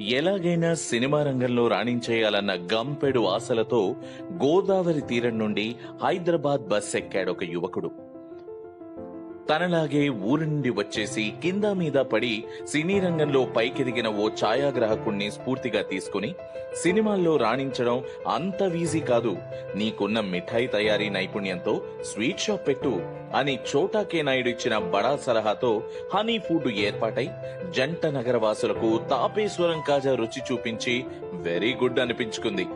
ఎలాగైనా సినిమా రంగంలో రాణించేయాలన్న గంపెడు ఆశలతో గోదావరి తీరం నుండి హైదరాబాద్ బస్ ఎక్కాడు ఒక యువకుడు. తనలాగే ఊరి నుండి వచ్చేసి కింద మీద పడి సినీ రంగంలో పైకెదిగిన ఓ ఛాయాగ్రాహకుణ్ణి స్ఫూర్తిగా తీసుకుని సినిమాల్లో రాణించడం అంత వీజీ కాదు. నీకున్న మిఠాయి తయారీ నైపుణ్యంతో స్వీట్ షాప్ పెట్టు అని చోటా కే నాయుడు ఇచ్చిన బడా సలహాతో హనీ ఫుడ్ ఏర్పాటై జంట నగరవాసులకు తాపేశ్వరం కాజా రుచి చూపించి వెరీ గుడ్ అనిపించుకుంది.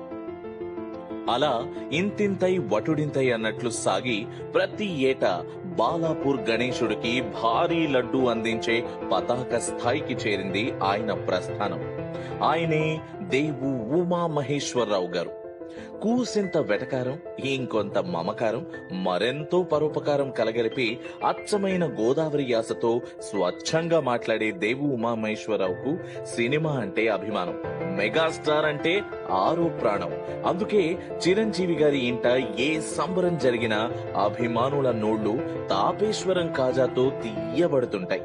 అలా ఇంతింతై వటుడింతై అన్నట్లు సాగి ప్రతి ఏటా బాలాపూర్ గణేశుడికి భారీ లడ్డు అందించే పతాక స్థాయికి చేరింది ఆయన ప్రస్థానం. ఆయనే దేవు ఉమా మహేశ్వరరావు గారు. కూసింత వెటకారం ఇంకొంత మమకారం మరెంతో పరోపకారం కలగలిపి అచ్చమైన గోదావరి యాసతో స్వచ్ఛంగా మాట్లాడే దేవు ఉమామహేశ్వరరావుకు సినిమా అంటే అభిమానం. మెగాస్టార్ అంటే ఆరో ప్రాణం. అందుకే చిరంజీవి గారి ఇంట ఏ సంబరం జరిగినా అభిమానుల నోళ్ళు తాపేశ్వరం కాజాతో తీయబడుతుంటాయి.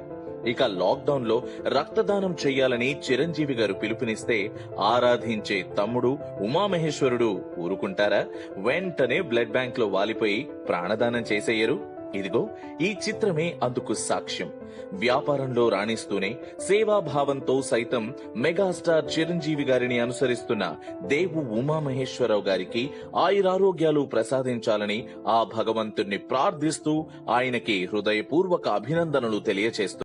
ఇక లాక్డౌన్లో రక్తదానం చెయ్యాలని చిరంజీవి గారు పిలుపునిస్తే ఆరాధించే తమ్ముడు ఉమామహేశ్వరుడు ఊరుకుంటారా? వెంటనే బ్లడ్ బ్యాంక్లో వాలిపోయి ప్రాణదానం చేసేయరు. ఇదిగో ఈ చిత్రమే అందుకు సాక్ష్యం. వ్యాపారంలో రాణిస్తూనే సేవాభావంతో సైతం మెగాస్టార్ చిరంజీవి గారిని అనుసరిస్తున్న దేవు ఉమామహేశ్వరరావు గారికి ఆయురారోగ్యాలు ప్రసాదించాలని ఆ భగవంతుణ్ణి ప్రార్థిస్తూ ఆయనకి హృదయపూర్వక అభినందనలు తెలియచేస్తూ